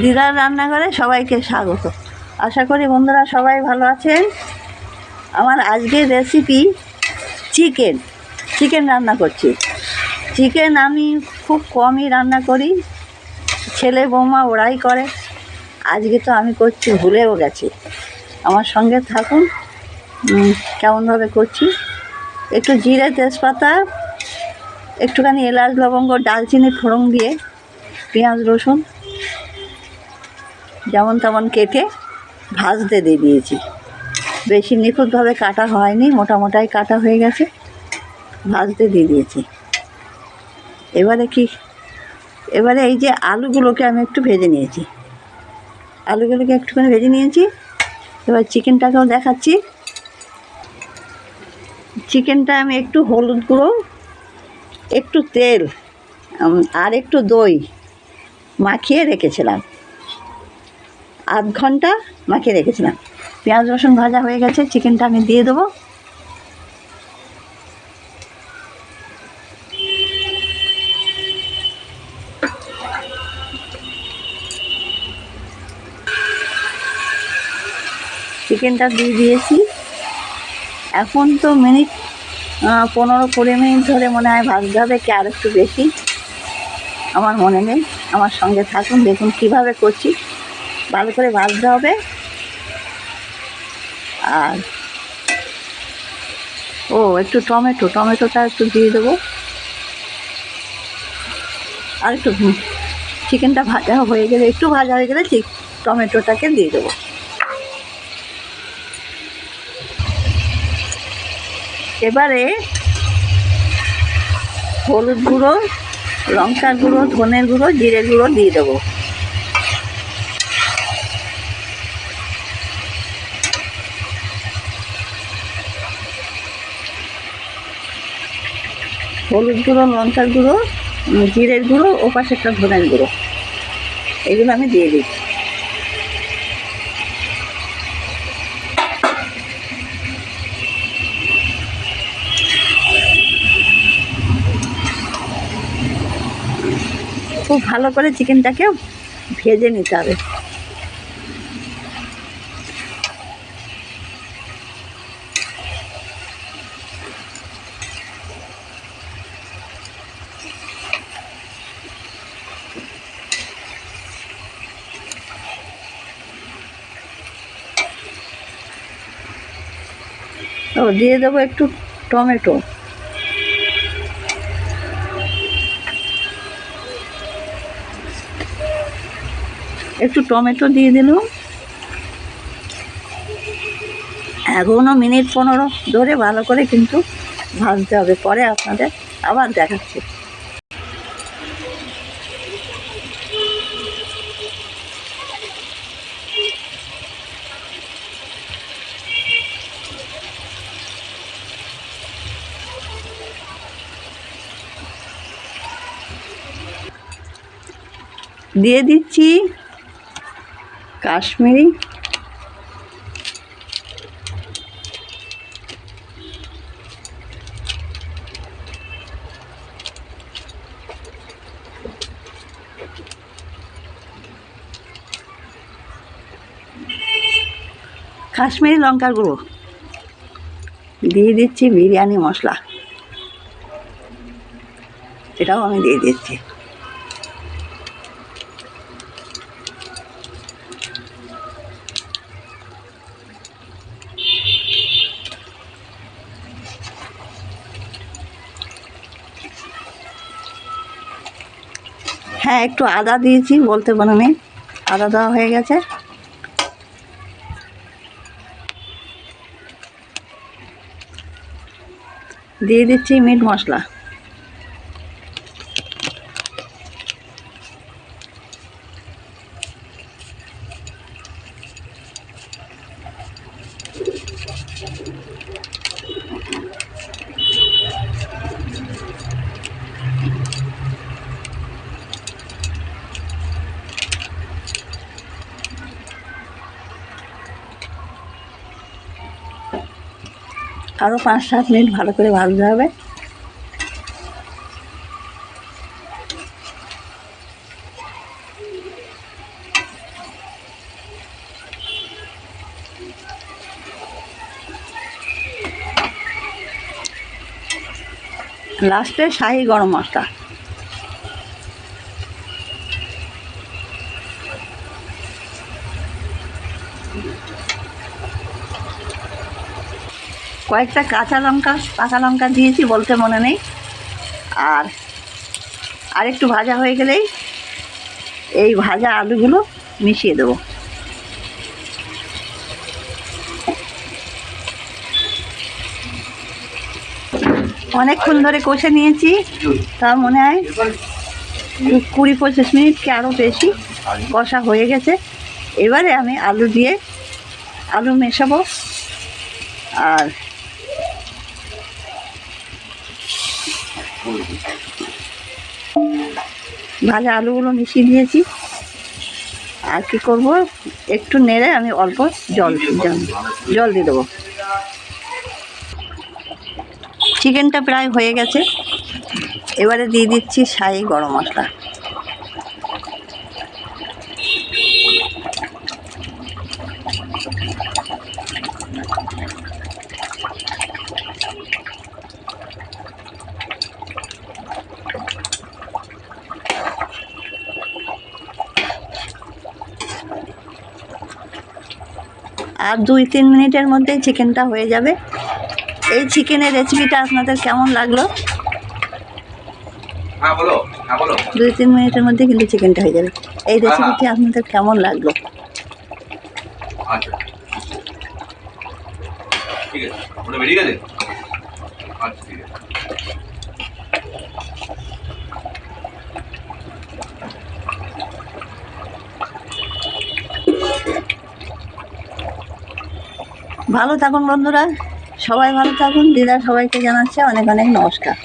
দিদার রান্নাঘরে সবাইকে স্বাগত। আশা করি বন্ধুরা সবাই ভালো আছেন। আমার আজকের রেসিপি চিকেন চিকেন রান্না করছি। চিকেন আমি খুব কমই রান্না করি। ছেলে বৌমা ওরাই করে। আজকে তো আমি করছি, ভুলেও গেছি। আমার সঙ্গে থাকুন। কেমনভাবে করছি? একটু জিরে তেজপাতা, একটুখানি এলাচ, লবঙ্গ, ডালচিনি, ফোড়ন দিয়ে, পেঁয়াজ, রসুন যেমন তেমন কেটে ভাজতে দিয়ে দিয়েছি। বেশি নিখুঁতভাবে কাটা হয়নি মোটা মোটাই কাটা হয়ে গেছে, ভাজতে দিয়ে দিয়েছি। এবারে কি? এবারে এই যে আলুগুলোকে আমি একটু ভেজে নিয়েছি। আলুগুলোকে একটুখানি ভেজে নিয়েছি। এবার চিকেনটাকেও দেখাচ্ছি। চিকেনটা আমি একটু হলুদ গুঁড়ো, একটু তেল আর একটু দই মাখিয়ে রেখেছিলাম। আধ ঘণ্টা মাখিয়ে রেখেছিলাম। পেঁয়াজ, রসুন ভাজা হয়ে গেছে, চিকেনটা আমি দিয়ে দেবো। চিকেনটা দিয়ে দিয়েছি। এখন তো মিনিট পনেরো কুড়ি মিনিট ধরে মনে হয় ভাজতে হবে, কি আর একটু বেশি। আমার মনে নেই, আমার সঙ্গে থাকুন, দেখুন কীভাবে করছি। ভালো করে ভাজতে হবে। আর ও, একটু টমেটো, টমেটোটা একটু দিয়ে দেবো। আর একটু চিকেনটা ভাজা হয়ে গেলে, একটু ভাজা হয়ে গেলে ঠিক টমেটোটাকে দিয়ে দেবো। এবারে হলুদ গুঁড়ো, লঙ্কার গুঁড়ো, ধনের গুঁড়ো, জিরে গুঁড়ো দিয়ে দেবো। হলুদ গুঁড়ো, লঙ্কার গুঁড়ো জিরের গুঁড়ো, ও পাশে একটা ধনের গুঁড়ো। এগুলো আমি দিয়ে দিচ্ছি খুব ভালো করে চিকেনটাকে ভেজে নিতে হবে। ও দিয়ে দেবো একটু টমেটো। একটু টমেটো দিয়ে দিলাম এখনও মিনিট পনেরো ধরে ভালো করে কিন্তু ভাজতে হবে। পরে আপনাদের আবার দেখাচ্ছি। দিয়ে দিচ্ছি কাশ্মীরি। কাশ্মীরি লঙ্কার গুঁড়ো। দিয়ে দিচ্ছি বিরিয়ানি মশলা। এটাও আমি দিয়ে দিচ্ছি। হ্যাঁ একটু আদা দিয়েছি, বলতে পারো নেই আদা দেওয়া হয়ে গেছে। দিয়ে দিচ্ছি মিট মশলা। আরও পাঁচ সাত মিনিট ভালো করে ভাজতে হবে। লাস্টে শাহি গরম মশলা। কয়েকটা কাঁচা লঙ্কা, পাকা লঙ্কা দিয়েছি বলতে মনে নেই। আর আর একটু ভাজা হয়ে গেলেই এই ভাজা আলুগুলো মিশিয়ে দেবো। অনেকক্ষণ ধরে কষে নিয়েছি তা মনে হয় কুড়ি পঁচিশ মিনিট কি আরও বেশি কষা হয়ে গেছে। এবারে আমি আলু দিয়ে আলু মেশাবো। আর ভাজা আলুগুলো মিশিয়ে দিয়েছি। আর কি করব? একটু নেড়ে আমি অল্প জল জল দিয়ে দেবো। চিকেনটা প্রায় হয়ে গেছে। এবারে দিয়ে দিচ্ছি সাই গরম মশলা। আর দুই তিন মিনিটের মধ্যেই চিকেনটা হয়ে যাবে। এই চিকেনের রেসিপিটা আপনাদের কেমন লাগল? হ্যাঁ হ্যাঁ দুই তিন মিনিটের মধ্যে কিন্তু চিকেনটা হয়ে যাবে। এই রেসিপিটি আপনাদের কেমন লাগল? আচ্ছা। ঠিক আছে ওটা বেরিয়ে গেছে আচ্ছা ঠিক আছে ভালো থাকুন বন্ধুরা। সবাই ভালো থাকুন। দিদা সবাইকে জানাচ্ছে অনেক অনেক নমস্কার।